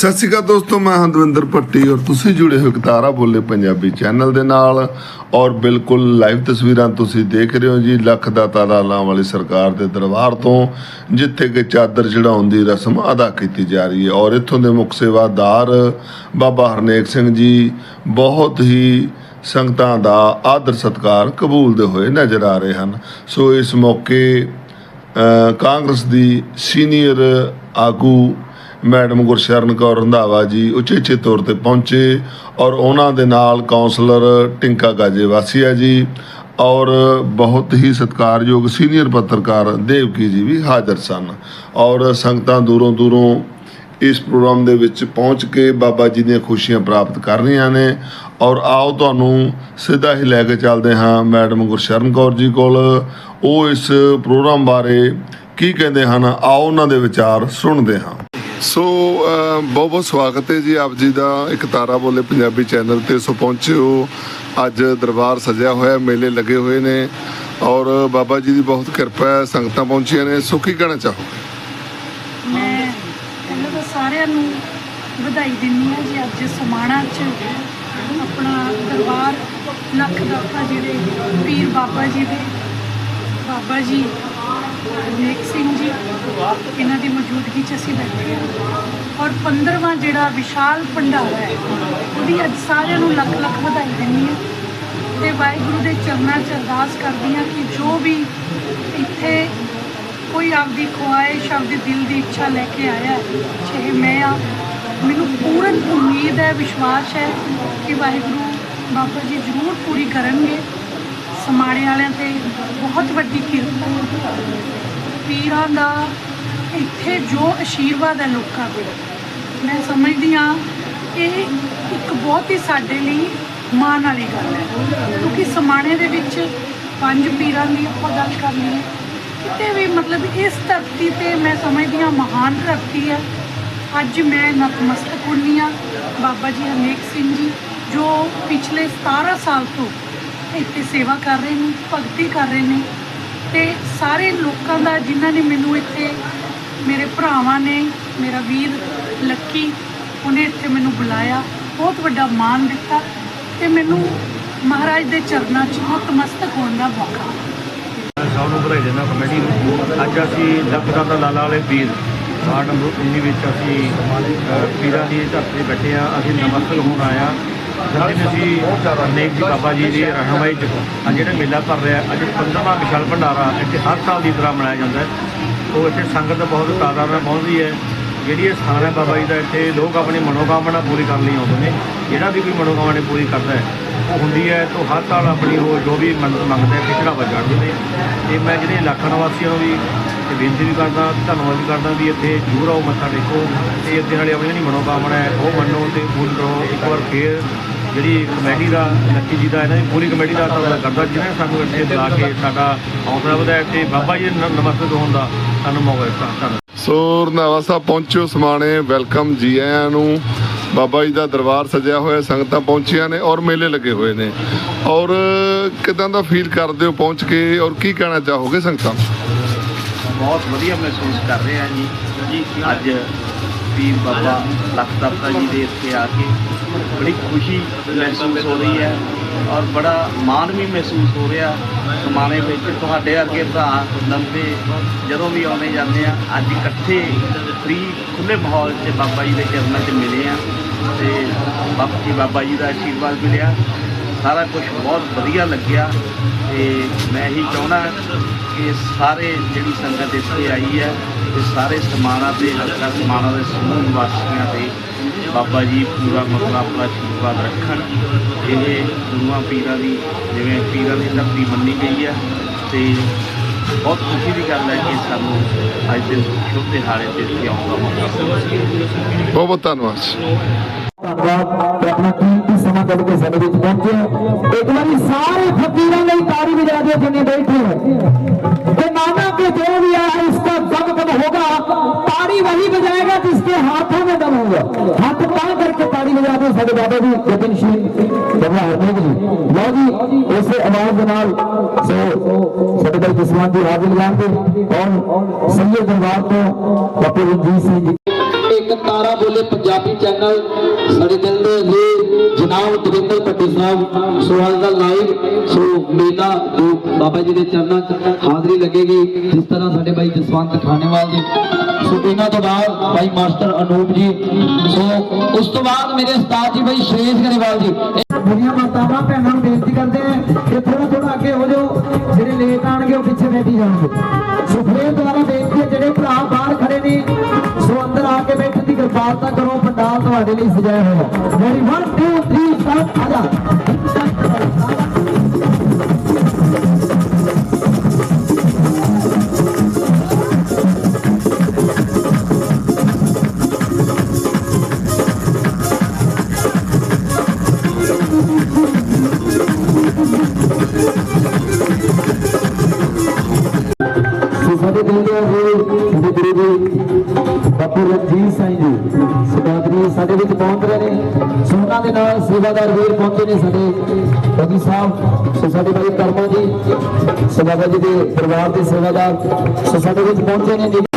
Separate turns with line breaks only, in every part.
ਸਤਿ ਸ਼੍ਰੀ ਅਕਾਲ ਦੋਸਤੋ, ਮੈਂ ਹੰਦਵਿੰਦਰ ਭੱਟੀ ਔਰ ਤੁਸੀਂ ਜੁੜੇ ਹੋ ਕਤਾਰਾ ਬੋਲੇ ਪੰਜਾਬੀ ਚੈਨਲ ਦੇ ਨਾਲ ਔਰ ਬਿਲਕੁਲ ਲਾਈਵ ਤਸਵੀਰਾਂ ਤੁਸੀਂ ਦੇਖ ਰਹੇ ਹੋ ਜੀ ਲੱਖ ਦਾ ਤਾਲਾਲਾਂ ਵਾਲੀ ਸਰਕਾਰ ਦੇ ਦਰਬਾਰ ਤੋਂ, ਜਿੱਥੇ ਕਿ ਚਾਦਰ ਚੜਾਉਣ ਦੀ ਰਸਮ ਅਦਾ ਕੀਤੀ ਜਾ ਰਹੀ ਹੈ ਔਰ ਇੱਥੋਂ ਦੇ ਮੁੱਖ ਸੇਵਾਦਾਰ ਬਾਬਾ ਹਰਨੇਕ ਸਿੰਘ ਜੀ ਬਹੁਤ ਹੀ ਸੰਗਤਾਂ ਦਾ ਆਦਰ ਸਤਕਾਰ ਕਬੂਲਦੇ ਹੋਏ ਨਜ਼ਰ ਆ ਰਹੇ ਹਨ। ਸੋ ਇਸ ਮੌਕੇ ਕਾਂਗਰਸ ਦੀ ਸੀਨੀਅਰ ਆਗੂ ਮੈਡਮ ਗੁਰਸ਼ਰਨ ਕੌਰ ਰੰਧਾਵਾ ਜੀ ਉਚੇਚੇ ਤੌਰ ਤੇ ਪਹੁੰਚੇ ਔਰ ਉਹਨਾਂ ਦੇ ਨਾਲ ਕਾਉਂਸਲਰ ਟਿੰਕਾ ਗਾਜੇ ਵਾਸੀਆ ਜੀ ਔਰ ਬਹੁਤ ਹੀ ਸਤਿਕਾਰਯੋਗ ਸੀਨੀਅਰ ਪੱਤਰਕਾਰ ਦੇਵਕੀ ਜੀ ਵੀ ਹਾਜ਼ਰ ਸਨ। ਔਰ ਸੰਗਤਾਂ ਦੂਰੋਂ ਦੂਰੋਂ ਇਸ ਪ੍ਰੋਗਰਾਮ ਦੇ ਵਿੱਚ ਪਹੁੰਚ ਕੇ ਬਾਬਾ ਜੀ ਦੀਆਂ ਖੁਸ਼ੀਆਂ ਪ੍ਰਾਪਤ ਕਰ ਰਹੀਆਂ ਨੇ ਔਰ ਆਓ ਤੁਹਾਨੂੰ ਸਿੱਧਾ ਹੀ ਲੈ ਕੇ ਚੱਲਦੇ ਹਾਂ ਮੈਡਮ ਗੁਰਸ਼ਰਨ ਕੌਰ ਜੀ ਕੋਲ। ਉਹ ਇਸ ਪ੍ਰੋਗਰਾਮ ਬਾਰੇ ਕੀ ਕਹਿੰਦੇ ਹਨ, ਆਓ ਉਹਨਾਂ ਦੇ ਵਿਚਾਰ ਸੁਣਦੇ ਹਾਂ। ਸੋ ਬਹੁਤ ਬਹੁਤ ਸਵਾਗਤ ਹੈ ਜੀ ਆਪ ਜੀ ਦਾ ਇੱਕ ਤਾਰਾ ਬੋਲੇ ਪੰਜਾਬੀ ਚੈਨਲ ਤੇ। ਸੋ ਪਹੁੰਚੇ। ਹੋ ਅੱਜ ਦਰਬਾਰ ਸਜਿਆ ਹੋਇਆ, ਮੇਲੇ ਲੱਗੇ ਹੋਏ ਨੇ ਔਰ ਬਾਬਾ ਜੀ ਦੀ ਬਹੁਤ ਕਿਰਪਾ ਹੈ, ਸੰਗਤਾਂ ਪਹੁੰਚੀਆਂ ਨੇ। ਸੋ ਕੀ ਕਹਿਣਾ ਚਾਹੋ
ਮੈਂ ਪਹਿਲਾਂ ਤਾਂ ਸਾਰਿਆਂ ਨੂੰ ਵਧਾਈ ਦਿੰਦੀ ਹਾਂ ਜੀ ਅੱਜ ਸਮਾਣਾ 'ਚ ਆਪਣਾ ਦਰਬਾਰ, ਲੱਖ ਦਾਤਾ ਜਿਹੜੇ ਪੀਰ ਬਾਬਾ ਜੀ ਦੇ, ਬਾਬਾ ਜੀ, ਨੇਕ ਸਿੰਘ ਜੀ। ਇਹਨਾਂ ਦੀ ਮੌਜੂਦਗੀ 'ਚ ਅਸੀਂ ਬੈਠੇ ਹਾਂ। ਔਰ 15ਵਾਂ ਜਿਹੜਾ ਵਿਸ਼ਾਲ ਭੰਡਾਰਾ ਹੈ ਉਹਦੀ ਅੱਜ ਸਾਰਿਆਂ ਨੂੰ ਲੱਖ ਲੱਖ ਵਧਾਈ ਦਿੰਦੀ ਹਾਂ। ਤੇ ਵਾਹਿਗੁਰੂ ਦੇ ਚਰਨਾਂ 'ਚ ਅਰਦਾਸ ਕਰਦੀ ਹਾਂ ਕਿ ਜੋ ਵੀ ਇੱਥੇ ਕੋਈ ਆਪਦੀ ਖੁਆਇਸ਼ ਆਪਦੇ ਦਿਲ ਦੀ ਇੱਛਾ ਲੈ ਕੇ ਆਇਆ ਹੈ, ਚਾਹੇ ਮੈਂ ਆ ਮੈਨੂੰ ਪੂਰਨ ਉਮੀਦ ਹੈ ਵਿਸ਼ਵਾਸ ਹੈ ਕਿ ਵਾਹਿਗੁਰੂ ਬਾਬਾ ਜੀ ਜ਼ਰੂਰ ਪੂਰੀ ਕਰਨਗੇ। ਸਮਾਣੇ ਵਾਲਿਆਂ ਤੇ ਬਹੁਤ ਵੱਡੀ ਕਿਰਪਾ। ਪੀਰਾਂ ਦਾ ਇੱਥੇ ਜੋ ਆਸ਼ੀਰਵਾਦ ਹੈ ਲੋਕਾਂ ਦੇ। ਮੈਂ ਸਮਝਦੀ ਹਾਂ, ਇਹ ਇੱਕ ਬਹੁਤ ਹੀ ਸਾਡੇ ਲਈ ਮਾਣ ਵਾਲੀ ਗੱਲ ਹੈ। ਕਿਉਂਕਿ ਸਮਾਣੇ ਦੇ ਵਿੱਚ ਪੰਜ ਪੀਰਾਂ ਦੀ ਆਪਾਂ ਗੱਲ ਕਰ ਲਈਏ, ਕਿਤੇ ਵੀ ਮਤਲਬ ਇਸ ਧਰਤੀ ਤੇ ਮੈਂ ਸਮਝਦੀ ਹਾਂ ਮਹਾਨ ਧਰਤੀ ਹੈ। ਅੱਜ ਮੈਂ ਨਤਮਸਤਕ ਹੁੰਦੀ ਹਾਂ। ਬਾਬਾ ਜੀ ਹਰਨੇਕ ਸਿੰਘ ਜੀ, ਜੋ ਪਿਛਲੇ 17 ਸਾਲ ਤੋਂ ਇੱਥੇ ਸੇਵਾ ਕਰ ਰਹੇ ਨੇ, ਭਗਤੀ ਕਰ ਰਹੇ ਨੇ ਤੇ ਸਾਰੇ ਲੋਕਾਂ ਦਾ ਜਿਨ੍ਹਾਂ ਨੇ ਮੈਨੂੰ ਇੱਥੇ ਮੇਰੇ ਭਰਾਵਾਂ ਨੇ, ਮੇਰਾ ਵੀਰ ਲੱਕੀ, ਉਹਨੇ ਇੱਥੇ ਮੈਨੂੰ ਬੁਲਾਇਆ। ਬਹੁਤ ਵੱਡਾ ਮਾਣ ਦਿੱਤਾ ਤੇ ਮੈਨੂੰ ਮਹਾਰਾਜ ਦੇ ਚਰਨਾਂ 'ਚ ਨਤਮਸਤਕ ਹੋਣ ਦਾ ਮੌਕਾ।
ਸਭ ਨੂੰ ਵਧਾਈ ਦਿੰਦਾ ਕਮੇਟੀ ਨੂੰ। ਅੱਜ ਅਸੀਂ ਲੱਖਦਾਂ ਦਾ ਲਾਲਾ ਵਾਲੇ ਵੀਰ ਵਾਰਡ ਨੰਬਰ 19 ਵਿੱਚ ਅਸੀਂ ਪੀਰਾਂ ਦੀ ਧਰਤੀ ਬੈਠੇ ਆ ਅਸੀਂ ਨਮਸਤਕ ਹੋਣ ਆਇਆ ਜਿਸ ਅਸੀਂ ਅਨੇਕ ਜੀ ਬਾਬਾ ਜੀ ਦੀ ਰਹਿਨਮਾਈ ਚ ਅੱਜ ਜਿਹੜਾ ਮੇਲਾ ਭਰ ਰਿਹਾ, ਅੱਜ 15ਵਾਂ ਵਿਸ਼ਾਲ ਭੰਡਾਰਾ, ਇੱਥੇ ਹਰ ਸਾਲ ਦੀ ਤਰ੍ਹਾਂ ਮਨਾਇਆ ਜਾਂਦਾ ਉਹ ਇੱਥੇ ਸੰਗਤ ਬਹੁਤ ਤਾਦਾਦ ਨਾਲ ਪਹੁੰਚਦੀ ਹੈ। ਜਿਹੜੀ ਇਹ ਸਥਾਨ ਹੈ ਬਾਬਾ ਜੀ ਦਾ, ਇੱਥੇ ਲੋਕ ਆਪਣੀ ਮਨੋਕਾਮਨਾ ਪੂਰੀ ਕਰਨ ਲਈ ਆਉਂਦੇ ਨੇ। ਜਿਹੜਾ ਵੀ ਕੋਈ ਮਨੋਕਾਮਨਾ ਪੂਰੀ ਕਰਦਾ ਹੈ, ਉਹ ਹੁੰਦੀ ਹੈ ਤਾਂ ਹਰ ਸਾਲ ਆਪਣੀ ਉਹ ਜੋ ਵੀ ਮੰਨਤ ਮੰਗਦਾ ਪਿਛੜਾ ਵਜਾੜਦੇ ਨੇ। ਤੇ ਮੈਂ ਜਿਹੜੇ ਇਲਾਕਾ ਨਿਵਾਸੀਆਂ ਨੂੰ ਵੀ ਤੇ ਬੇਨਤੀ ਵੀ ਕਰਦਾ, ਧੰਨਵਾਦ ਵੀ ਕਰਦਾ ਵੀ ਇੱਥੇ ਜ਼ਰੂਰ ਆਓ ਮੱਥਾ ਟੇਕੋ। ਤੇ ਅੱਗੇ ਨਾਲੇ ਆਪਣੀ ਜਿਹੜੀ ਮਨੋਕਾਮਨਾ ਹੈ, ਉਹ ਮੰਨੋ ਤੇ ਪੂਰੀ ਕਰੋ। ਇੱਕ ਵਾਰ ਫੇਰ ਜਿਹੜੀ ਕਮੇਟੀ ਦਾ, ਲੱਕੀ ਜੀ ਦਾ ਇਹਨਾਂ ਦੀ ਪੂਰੀ ਕਮੇਟੀ ਦਾ ਧੰਨਵਾਦ ਕਰਦਾ, ਜਿਹਨੇ ਸਾਨੂੰ ਇੱਥੇ ਬੁਲਾ ਕੇ ਸਾਡਾ ਹੌਸਲਾ ਵਧਾਇਆ ਤੇ ਬਾਬਾ ਜੀ ਦੇ ਹੋਣ ਦਾ ਸਾਨੂੰ ਮੌਕਾ ਦਿੱਤਾ। ਧੰਨਵਾਦ।
ਸੋ ਰੰਧਾਵਾ ਸਾਹਿਬ ਪਹੁੰਚਿਓ ਸਮਾਣੇ, ਵੈਲਕਮ ਜੀ ਆਇਆਂ ਨੂੰ। ਬਾਬਾ ਜੀ ਦਾ ਦਰਬਾਰ ਸਜਿਆ ਹੋਇਆ, ਸੰਗਤਾਂ ਪਹੁੰਚੀਆਂ ਨੇ ਔਰ ਮੇਲੇ ਲੱਗੇ ਹੋਏ ਨੇ। ਔਰ ਕਿਦਾਂ ਦਾ ਫੀਲ ਕਰਦੇ ਹੋ ਪਹੁੰਚ ਕੇ, ਔਰ ਕੀ ਕਹਿਣਾ ਚਾਹੋਗੇ ਸੰਗਤਾਂ?
ਬਹੁਤ ਵਧੀਆ ਮਹਿਸੂਸ ਕਰ ਰਹੇ ਹਾਂ ਜੀ। ਜੀ ਅੱਜ ਪੀਰ ਬਾਬਾ ਲਖਦਾਤਾ ਜੀ ਦੇ ਇੱਥੇ ਆ ਕੇ ਬੜੀ ਖੁਸ਼ੀ ਮਹਿਸੂਸ ਹੋ ਰਹੀ ਹੈ ਔਰ ਬੜਾ ਮਾਣ ਵੀ ਮਹਿਸੂਸ ਹੋ ਰਿਹਾ ਸਮਾਨੇ ਵਿੱਚ। ਤੁਹਾਡੇ ਵਰਗੇ ਭਰਾ ਲੰਬੇ ਜਦੋਂ ਵੀ ਆਉਂਦੇ ਜਾਂਦੇ ਆ, ਅੱਜ ਇਕੱਠੇ ਫ੍ਰੀ ਖੁੱਲੇ ਮਾਹੌਲ 'ਚ ਬਾਬਾ ਜੀ ਦੇ ਚਰਨਾਂ 'ਚ ਮਿਲੇ ਆ ਤੇ ਬਾਬਾ ਜੀ ਬਾਬਾ ਜੀ ਦਾ ਆਸ਼ੀਰਵਾਦ ਮਿਲਿਆ। ਸਾਰਾ ਕੁਝ ਬਹੁਤ ਵਧੀਆ ਲੱਗਿਆ ਤੇ ਮੈਂ ਇਹੀ ਚਾਹੁੰਦਾ ਕਿ ਸਾਰੇ ਜਿਹੜੀ ਸੰਗਤ ਇੱਥੇ ਆਈ ਹੈ ਤੇ ਸਾਰੇ ਸਮਾਣਾ ਤੇ ਹਲਕਾ ਸਮਾਣਾ ਦੇ ਸਮੂਹ ਨਿਵਾਸੀਆਂ ਤੇ ਬਾਬਾ ਜੀ ਪੂਰਾ ਮਤਲਬ ਆਪਣਾ ਆਸ਼ੀਰਵਾਦ ਰੱਖਣ। ਇਹ ਗੁਰੂਆਂ ਪੀਰਾਂ ਦੀ, ਜਿਵੇਂ ਪੀਰਾਂ ਦੀ ਧਰਤੀ ਮੰਨੀ ਗਈ ਹੈ ਤੇ ਬਹੁਤ ਖੁਸ਼ੀ ਦੀ ਗੱਲ ਹੈ ਕਿ ਸਾਨੂੰ ਅੱਜ ਦੇ ਸ਼ੁਭ ਦਿਹਾੜੇ ਤੇ ਇੱਥੇ ਆਉਣ ਦਾ ਮੌਕਾ
ਬਹੁਤ ਬਹੁਤ ਧੰਨਵਾਦ
ਧੰਨਵਾਦ ਤੇ ਆਪਣਾ ਕੀਮਤੀ ਸਮਾਂ ਕੱਢ ਕੇ ਸਾਡੇ ਵਿੱਚ ਪਹੁੰਚੇ ਇੱਕ ਵਾਰੀ ਸਾਰੇ ਫਕੀਰਾਂ ਲਈ ਤਾੜੀ ਵਜਾ ਦਿਓ ਜਿੰਨੇ ਬੈਠੇ ਹੋ ਤੇ नाना के जो भी है इसका दम कब होगा ताड़ी वही बजाएगा जिसके हाथों में दम होगा हाथ तां करके ताड़ी बजा दो ਸਾਡੇ ਬਾਬਾ ਜੀ ਜਤਨਸ਼ੀਲ ਬਾਬਾ ਹਰਮੋਗ ਜੀ ਲਓ ਜੀ ਇਸੇ ਆਵਾਜ਼ ਦੇ ਨਾਲ ਸੋ ਸਾਡੇ ਭਾਈ ਜਸਵੰਤ ਜੀ ਹਾਜ਼ਰ ਜਾਣਗੇ ਔਰ ਸਈਏ ਦਰਬਾਰ ਤੋਂ ਬਾਪੂ ਰਣਜੀਤ ਸਿੰਘ ਜੀ
ਇੱਕ
ਇੱਕ ਤਾਰਾ ਬੋਲੇ ਪੰਜਾਬੀ ਚੈਨਲ ਸਾਡੇ ਦਿਲ ਦੇ ਅਜ਼ੀਜ਼ ਜਨਾਬ ਦਵਿੰਦਰ ਭੱਟੀ ਸਾਹਿਬ ਸੋ ਦਾ ਲਾਈਵ। ਸੋ ਮੇਲਾ ਜੋ ਬਾਬਾ ਜੀ ਦੇ ਚਰਨਾਂ 'ਚ ਹਾਜ਼ਰੀ ਲੱਗੇਗੀ, ਜਿਸ ਤਰ੍ਹਾਂ ਸਾਡੇ ਬਾਈ ਜਸਵੰਤ ਖਾਨੇਵਾਲ ਜੀ। ਸੋ ਇਹਨਾਂ ਤੋਂ ਬਾਅਦ ਬਾਈ ਮਾਸਟਰ ਅਨੂਪ ਜੀ। ਸੋ ਉਸ ਤੋਂ ਬਾਅਦ ਮੇਰੇ ਉਸਤਾਦ ਜੀ, ਬਾਈ ਸ਼੍ਰੇਸ਼ ਗਰੇਵਾਲ ਜੀ। ਬੁਰੀਆਂ ਮਾਤਾਵਾਂ, ਭੈਣਾਂ ਨੂੰ ਬੇਨਤੀ ਕਰਦੇ ਆ ਕਿ ਥੋੜਾ ਥੋੜਾ ਅੱਗੇ ਹੋ ਜਾਓ। ਜਿਹੜੇ ਲੇਟ ਆਣਗੇ ਉਹ ਪਿੱਛੇ ਬੈਠੀ ਜਾਣਗੇ। ਸੋ ਫੇਰ ਦੁਬਾਰਾ ਬੇਨਤੀ ਜਿਹੜੇ ਭਰਾ ਬਾਹਰ ਖੜੇ ਨੇ, ਸੋ ਅੰਦਰ ਆ ਕੇ ਬੈਠਣ ਦੀ ਕਿਰਪਾਲਤਾ ਕਰੋ ਤੁਹਾਡੇ ਲਈ ਸਜਾਇਆ ਹੋਇਆ ਮੇਰੀ 1 2 3 ਸਟਾਰਟ ਆ ਦੇ ਨਾਲ ਸੇਵਾਦਾਰ ਵੀਰ ਪਹੁੰਚੇ ਨੇ ਸਾਡੇ ਬਗੀ ਸਾਹਿਬ ਸੋ ਸਾਡੇ ਭਾਈ ਕਰਮਾ ਜੀ, ਸੋ ਬਾਬਾ ਜੀ ਦੇ ਪਰਿਵਾਰ ਦੇ ਸੇਵਾਦਾਰ, ਸੋ ਸਾਡੇ ਵਿੱਚ ਪਹੁੰਚੇ ਨੇ।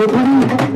ਸੋਧਰੀ ਸਾਰੀ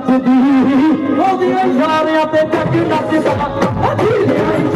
ਨੱਚਦੀ ਉਹਦੇ ਇਸ਼ਾਰਿਆਂ ਤੇ ਜੱਗ ਨੱਚਦਾ ਉਹ ਜੀਵਿਆਂ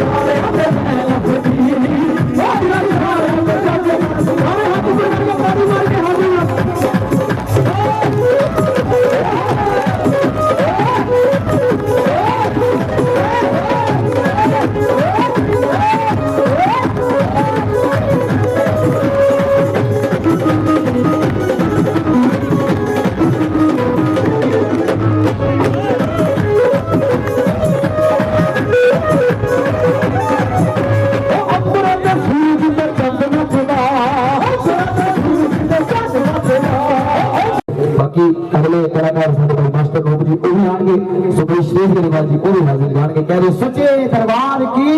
ਆਣਗੇ ਸੁਪਰੀ ਸ਼੍ਰੀ ਜੀ ਉਹ ਵੀ ਹਾਜ਼ਰ ਜਾਣਗੇ ਕਹਿ ਰਹੇ ਸੱਚੇ ਦਰਬਾਰ ਕੀ?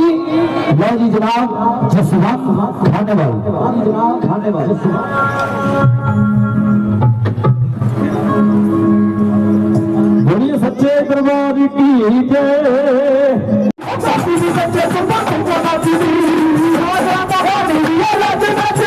ਲਓ ਜੀ ਜਨਾਬ, ਜਸਵੰਤ ਖਾਨੇਵਾਲ ਜਨਾਬ ਖਾਨੇਵਾਲ ਬੋਲੀਏ ਸੱਚੇ ਦਰਬਾਰ ਕੀ ਜੈ। ਸਾਥੀ ਦੀ ਸੱਚੇ ਦਰਬਾਰ ਤੋਂ ਸਾਥੀ ਦੀ ਰਾਜਾ ਬਹਾਦਰ ਦੀ ਲੱਜ ਨੱਚਦਾ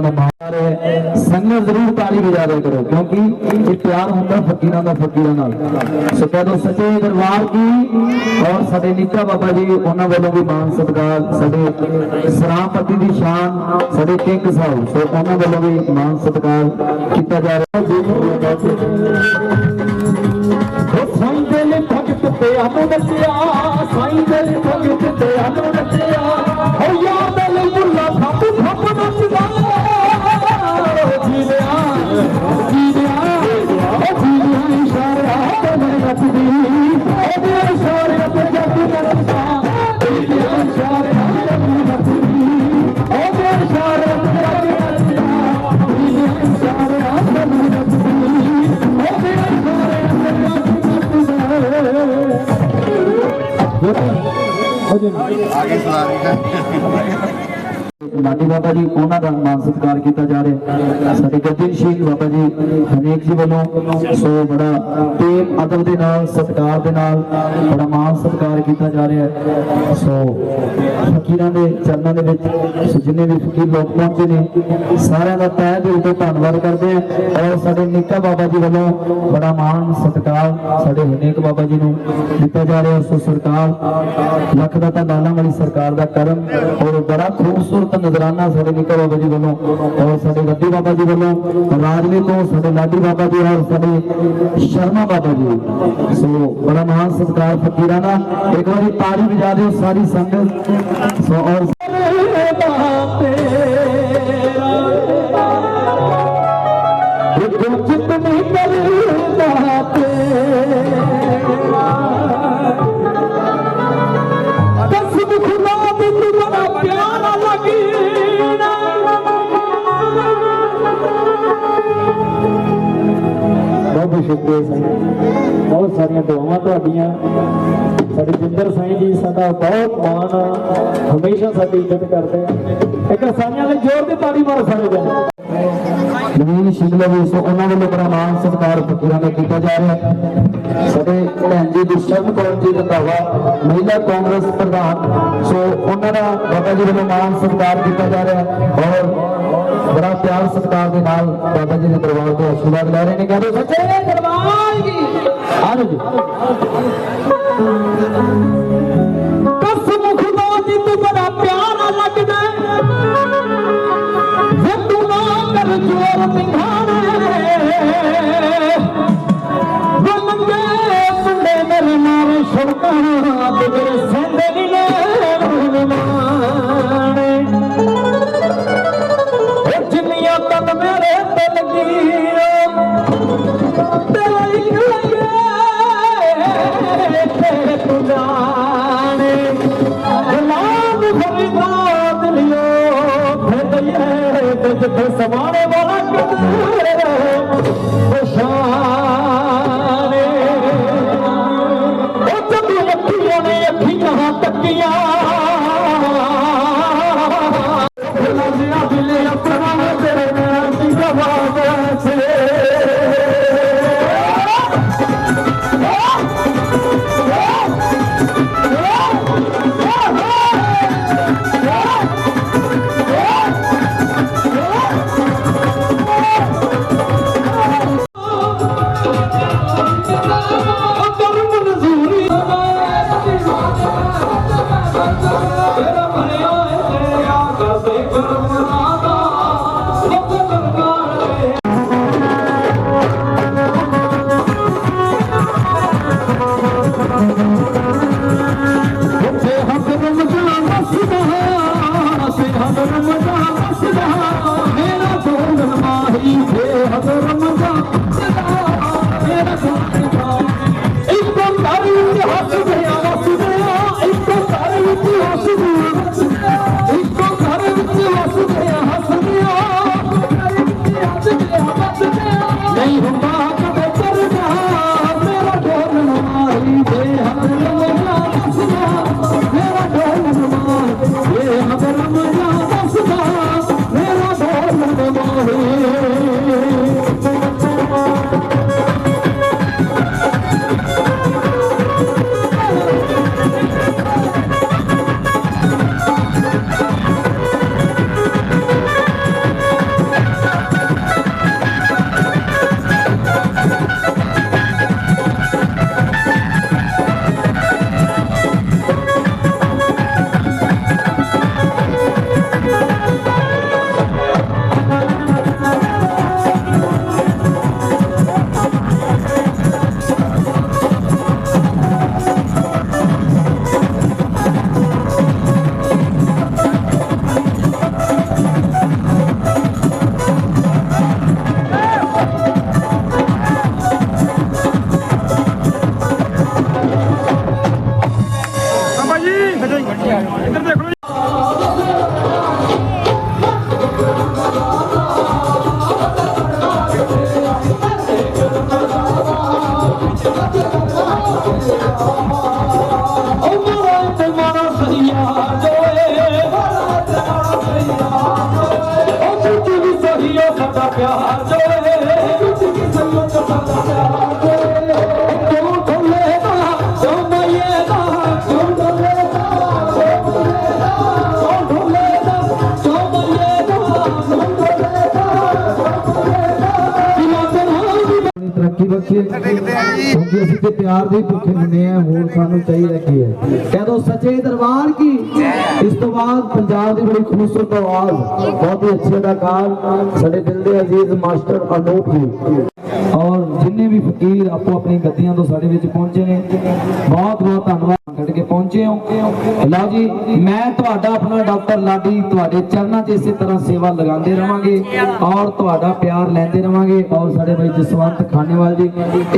ਨਾਲ ਜ਼ਰੂਰ ਤਾਲੀ ਵਜਾ ਦਿਆ ਕਰੋ, ਕਿਉਂਕਿ ਇਹ ਪਿਆਰ ਹੁੰਦਾ ਫਕੀਰਾਂ ਦਾ ਫਕੀਰਾਂ ਨਾਲ। ਸੋ ਕਹਿ ਸੱਚੇ ਦਰਬਾਰ ਕੀ ਔਰ ਸਾਡੇ ਨਿੱਕਾ ਬਾਬਾ ਜੀ, ਉਹਨਾਂ ਵੱਲੋਂ ਵੀ ਮਾਨ ਸਤਿਕਾਰ, ਸਾਡੇ ਸਰਾਪਤੀ ਦੀ ਸ਼ਾਨ, ਸਾਡੇ ਕਿੰਗ ਸਾਹਿਬ, ਸੋ ਉਹਨਾਂ ਵੱਲੋਂ ਵੀ ਮਾਨ ਸਤਿਕਾਰ ਕੀਤਾ ਜਾ ਰਿਹਾ। ਉਹ ਸਾਈਂ ਦੇ ਭਗਤ ਤੇ ਆਨੋ ਨੱਚਿਆ, ਸਾਈਂ ਦੇ
ਆਗੇ ਸੁਣਾ ਰਹੀ
ਬਾਬਾ ਜੀ, ਉਹਨਾਂ ਦਾ ਮਾਨ ਸਤਿਕਾਰ ਕੀਤਾ ਜਾ ਰਿਹਾ ਸਾਡੇ ਗੱਦੀਸ਼ੀਲ ਬਾਬਾ ਜੀ ਹਨੇਕ ਜੀ ਵੱਲੋਂ ਸੋ ਬੜਾ ਪ੍ਰੇਮ ਅਦਬ ਦੇ ਨਾਲ, ਸਤਿਕਾਰ ਦੇ ਨਾਲ, ਬੜਾ ਮਾਨ ਸਤਿਕਾਰ ਕੀਤਾ ਜਾ ਰਿਹਾ ਸੋ ਫਕੀਰਾਂ ਦੇ ਚਰਨਾਂ ਦੇ ਵਿੱਚ ਜਿੰਨੇ ਵੀ ਫਕੀਰ ਲੋਕ ਪਹੁੰਚੇ ਨੇ, ਸਾਰਿਆਂ ਦਾ ਤਹਿ ਦਿਲ ਤੋਂ ਧੰਨਵਾਦ ਕਰਦੇ ਹਾਂ। ਔਰ ਸਾਡੇ ਨਿੱਕਾ ਬਾਬਾ ਜੀ ਵੱਲੋਂ ਬੜਾ ਮਾਨ ਸਤਿਕਾਰ ਸਾਡੇ ਹਨੇਕ ਬਾਬਾ ਜੀ ਨੂੰ ਦਿੱਤਾ ਜਾ ਰਿਹਾ ਸੋ ਸਰਕਾਰ, ਲੱਖ ਦਾ ਤਾਂ ਲਾਲਾਂ ਵਾਲੀ ਸਰਕਾਰ ਦਾ ਕਰਮ ਔਰ ਬੜਾ ਖੂਬਸੂਰਤ ਨਜ਼ਰਾਨਾ ਸਾਡੇ ਨਿੱਕਾ ਬਾਬਾ ਜੀ ਵੱਲੋਂ ਔਰ ਸਾਡੇ ਗੱਦੀ ਬਾਬਾ ਜੀ ਵੱਲੋਂ ਰਾਜਵੀ ਤੋਂ ਸਾਡੇ ਲਾਡੀ ਬਾਬਾ ਜੀ ਔਰ ਸਾਡੇ ਸ਼ਰਮਾ ਬਾਬਾ ਜੀ। ਸੋ ਬੜਾ ਮਹਾਨ ਸਤਿਕਾਰ ਫਕੀਰਾਂ ਦਾ। ਇੱਕ ਵਾਰੀ ਤਾੜੀ ਵਜਾ ਦਿਓ ਸਾਰੀ ਸੰਗਤ। ਸੋ ਔਰ ਬਹੁਤ ਸ਼ੁਕਰੀਆ ਸਾਈਂ ਬਹੁਤ ਸਾਰੀਆਂ ਦੁਆਵਾਂ ਤੁਹਾਡੀਆਂ। ਸਾਡੇ ਜਿੰਦਰ ਸਾਈਂ ਜੀ, ਸਾਡਾ ਬਹੁਤ ਮਾਣ ਹਮੇਸ਼ਾ ਸਾਡੀ ਇੱਜ਼ਤ ਕਰਦੇ ਆ। ਇੱਕ ਸਾਈਆਂ ਲਈ ਜ਼ੋਰ ਦੀ ਤਾੜੀ ਮਾਰੋ ਸਾਰੇ ਜਣ। ਨਵੀਨ ਸ਼ਿੰਗਲਾ ਵੀ ਸੋ ਉਹਨਾਂ ਵੱਲੋਂ ਬੜਾ ਮਾਣ ਸਤਿਕਾਰ ਫਕੀਰਾਂ ਦਾ ਕੀਤਾ ਜਾ ਰਿਹਾ। ਸਾਡੇ ਭੈਣ ਜੀ ਦੀ ਕੌਰ ਜੀ ਰੰਧਾਵਾ ਮਹਿਲਾ ਕਾਂਗਰਸ ਪ੍ਰਧਾਨ। ਸੋ ਉਹਨਾਂ ਦਾ ਬਾਬਾ ਜੀ ਵੱਲੋਂ ਮਾਣ ਸਤਿਕਾਰ ਕੀਤਾ ਜਾ ਰਿਹਾ। ਔਰ ਬੜਾ ਪਿਆਰ ਸਤਿਕਾਰ ਦੇ ਨਾਲ ਬਾਬਾ ਜੀ ਦੇ ਦਰਬਾਰ ਤੋਂ ਆਸ਼ੀਰਵਾਦ ਲੈ ਰਹੇ ਨੇ ਕਹਿੰਦੇ ਸੱਚੇ ਦਰਬਾਰ ਕੀ ਆਜੋ ਜੀ। ਤਰੱਕੀ ਕਿਉਂਕਿ ਅਸੀਂ ਤੇ ਪਿਆਰ ਦੇ ਭੁੱਖੇ ਹੁੰਦੇ ਆ ਹੋਰ ਸਾਨੂੰ ਚਾਹੀਦਾ ਕੀ ਹੈ? ਕਹਿ ਦੋ, ਸੱਚੇ ਦਰਬਾਰ ਕੀ? ਇਸ ਤੋਂ ਬਾਅਦ ਪੰਜਾਬ ਦੀ ਬੜੀ ਖੂਬਸੂਰਤ ਆਵਾਜ਼। ਬਹੁਤ ਹੀ ਅੱਛੇ ਅਦਾਕਾਰ, ਸਾਡੇ ਦਿਲ ਦੇ ਅਜ਼ੀਜ਼ ਮਾਸਟਰ ਅਨੂਪ ਜੀ। ਔਰ ਜਿੰਨੇ ਵੀ ਫਕੀਰ ਆਪੋ ਆਪਣੀ ਗੱਦੀਆਂ ਤੋਂ ਸਾਡੇ ਵਿੱਚ ਪਹੁੰਚੇ ਨੇ ਬਹੁਤ ਬਹੁਤ ਧੰਨਵਾਦ। ਕੱਢ ਕੇ ਪਹੁੰਚੇ ਹੋ। ਲਓ ਜੀ, ਮੈਂ ਤੁਹਾਡਾ ਆਪਣਾ ਡਾਕਟਰ ਲਾਡੀ ਤੁਹਾਡੇ ਚਰਨਾਂ 'ਚ ਇਸੇ ਤਰ੍ਹਾਂ ਸੇਵਾ ਲਗਾਉਂਦੇ ਰਵਾਂਗੇ ਔਰ ਤੁਹਾਡਾ ਪਿਆਰ ਲੈਂਦੇ ਰਵਾਂਗੇ। ਔਰ ਸਾਡੇ ਬਾਈ ਜਸਵੰਤ ਖਾਨੇਵਾਲ ਜੀ,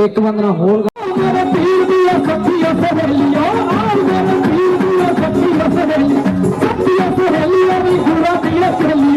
ਇੱਕ ਬੰਦਨਾ ਹੋਰ ਮੇਰੇ ਪੀਰ ਦੀ ਸੱਚੀ ਸਹੇਲੀਓ ਮੇਰੇ ਪੀਰ ਦੀ ਸੱਚੀ ਸਹੇਲੀ ਸੱਚੀ ਸਹੇਲੀਓ ਵੀ ਗੁਰਾ ਦੀ ਸਹੇਲੀਓ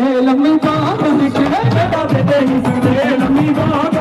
ਲੰਮੀ ਬਾਹ ਕਰਕੇ ਜਿਹੜਾ ਦੇ ਨਹੀਂ ਸਕਦੇ ਲੰਮੀ ਬਾਹ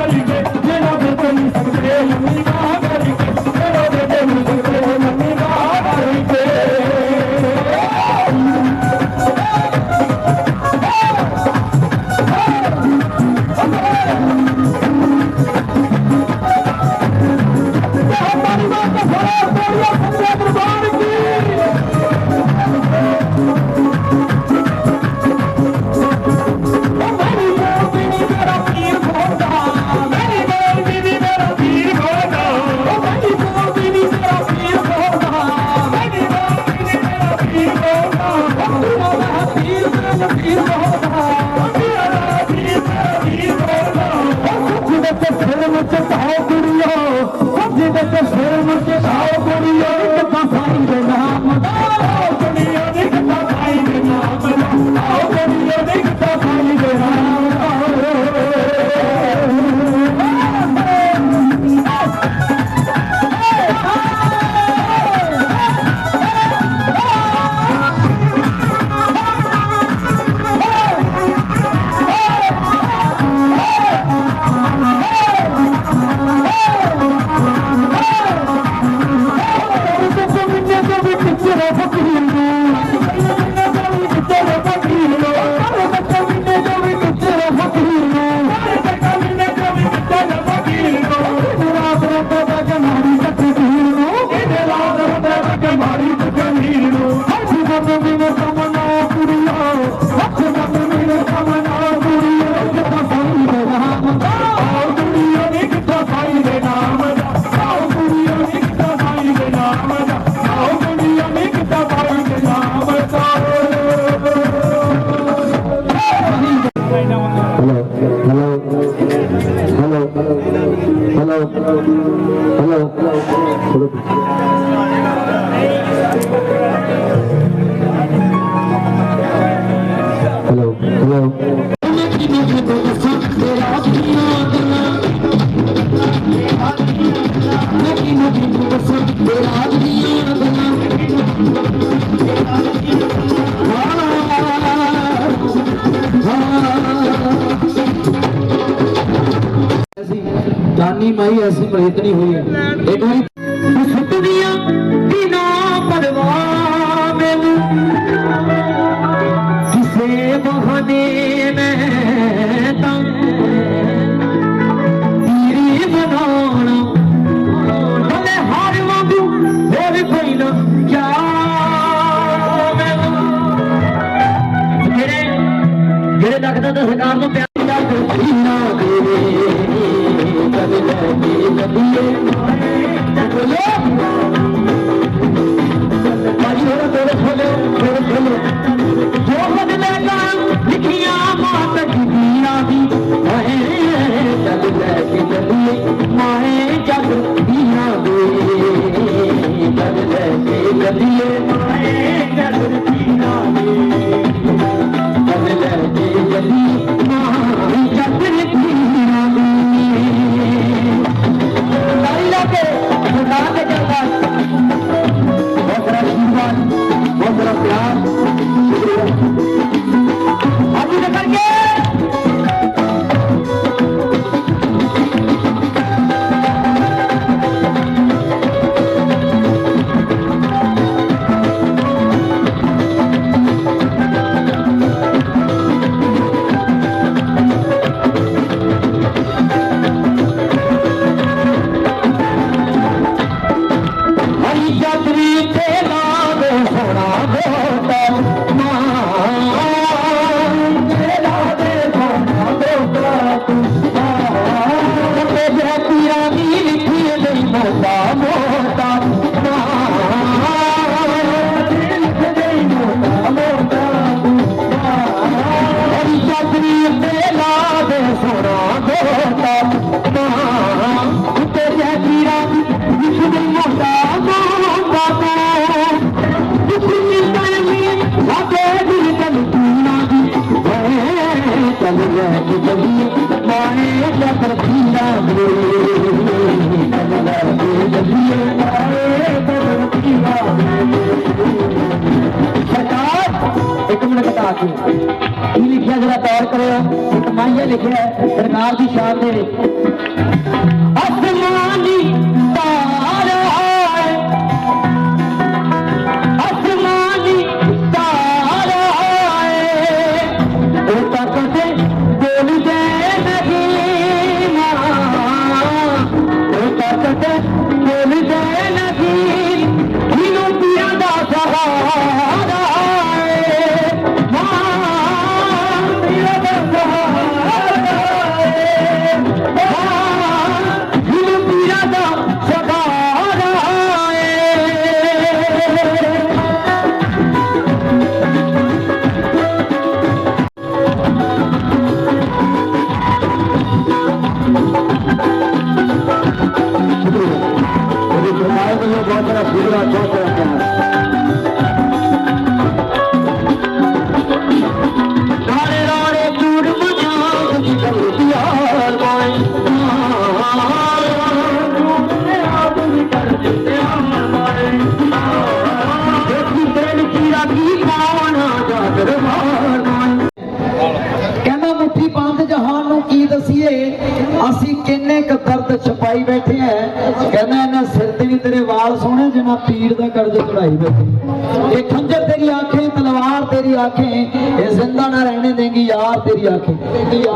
پائی بیٹھے ہیں کہنا ہے سر سرتے نہیں تیرے وال سونے جنا پیر دا کر قرض چڑھائی بیٹھے یہ کھنجر تیری آنکھیں تلوار تیری آنکھیں یہ زندہ نہ رہنے دیں گی یار تیری آنکھیں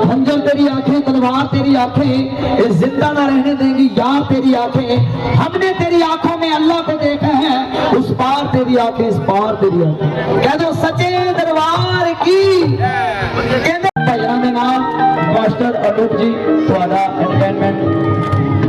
کھنجر تیری آنکھیں تلوار تیری آنکھیں یہ زندہ نہ رہنے دیں گی یار تیری آنکھیں ہم نے تیری آنکھوں میں اللہ کو دیکھا ہے اس پار تیری آنکھیں اس پار تیری آنکھیں کہہ دو سچے دروار کی کہہ دو پیرہ میں نام ماسٹر انوپ جی تھوڑا انٹینمنٹ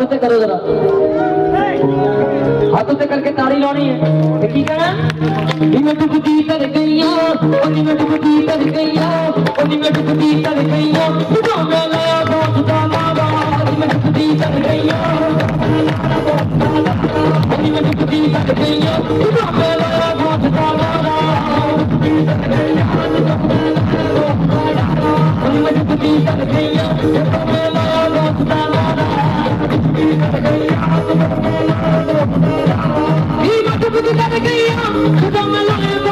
ਕਰਦੇ ਇੱਕ
ਵਾਰ ਹੱਥ ਉੱਤੇ ਕਰੋ ਜਰਾ ਹੱਥ ਉੱਤੇ ਕਰਕੇ ਤਾੜੀ ਲਾਉਣੀ ਹੈ ਤੇ ਕੀ ਕਹਿਣਾ ਨੀ ਮੈਂ ਡੁੱਬਦੀ ਕਰ ਗਈਆਂ ਉਹ ਨੀ ਮੈਂ ਡੁੱਬਦੀ ਕਰ ਗਈਆਂ ਉਹ ਨੀ ਮੈਂ ਡੁੱਬਦੀ ਕਰ ਗਈਆਂ ਉਹ ਮੈਂ ਲਿਆ ਬਹੁਤ ਦਾ ਲਾਵਾ ਨੀ ਮੈਂ ਡੁੱਬਦੀ ਕਰ ਗਈਆਂ ਉਹ ਨੀ ਮੈਂ ਡੁੱਬਦੀ ਕਰ ਗਈਆਂ ਉਹ ਮੈਂ ਲਿਆ ਬਹੁਤ ਦਾ ਲਾਵਾ ਉਹ ਨੀ ਮੈਂ ਡੁੱਬਦੀ ਕਰ I'm gonna go get